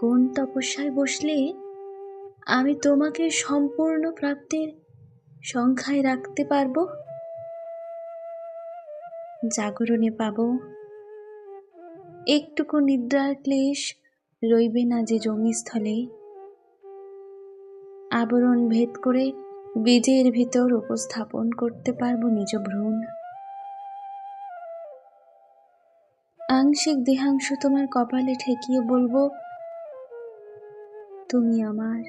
কোন তপস্যায় বসলে আমি তোমাকে সম্পূর্ণ প্রাপ্তির সংখ্যায় রাখতে পারব? জাগরণে পাব। একটুকু নিদ্রার ক্লেশ রইবে না যে জমিস্থলে। আবরণ ভেদ করে বীজের ভিতর উপস্থাপন করতে পারব নিজ ভ্রূণ। আংশিক দেহাংশ তোমার কপালে ঠেকিয়ে বলব তুমি আমার।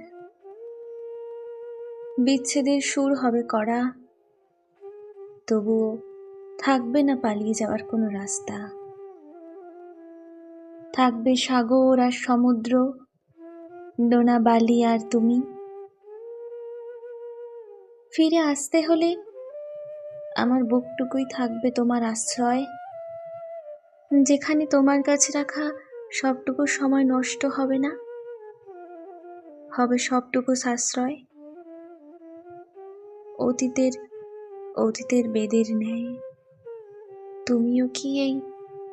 বিচ্ছেদের সুর হবে করা তবুও থাকবে না পালিয়ে যাওয়ার কোনো রাস্তা। থাকবে সাগর আর সমুদ্র, ডোনা বালি আর তুমি। ফিরে আসতে হলে আমার বুকটুকুই থাকবে তোমার আশ্রয়। যেখানে তোমার কাছে রাখা সবটুকু সময় নষ্ট হবে না। হবে সবটুকু সাশ্রয়। অতীতের অতীতের বেদের ন্যায়। তুমিও কি এই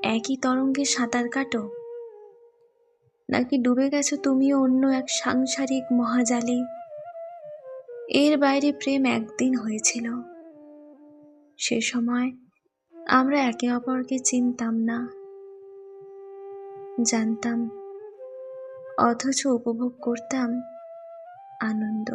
একই তরঙ্গে সাঁতার কাটো? নাকি ডুবে গেছো তুমিও অন্য এক সাংসারিক মহাজালে? এর বাইরে প্রেম একদিন হয়েছিল। সে সময় আমরা একে অপরকে চিনতাম না। জানতাম অথচ উপভোগ করতাম আনন্দ।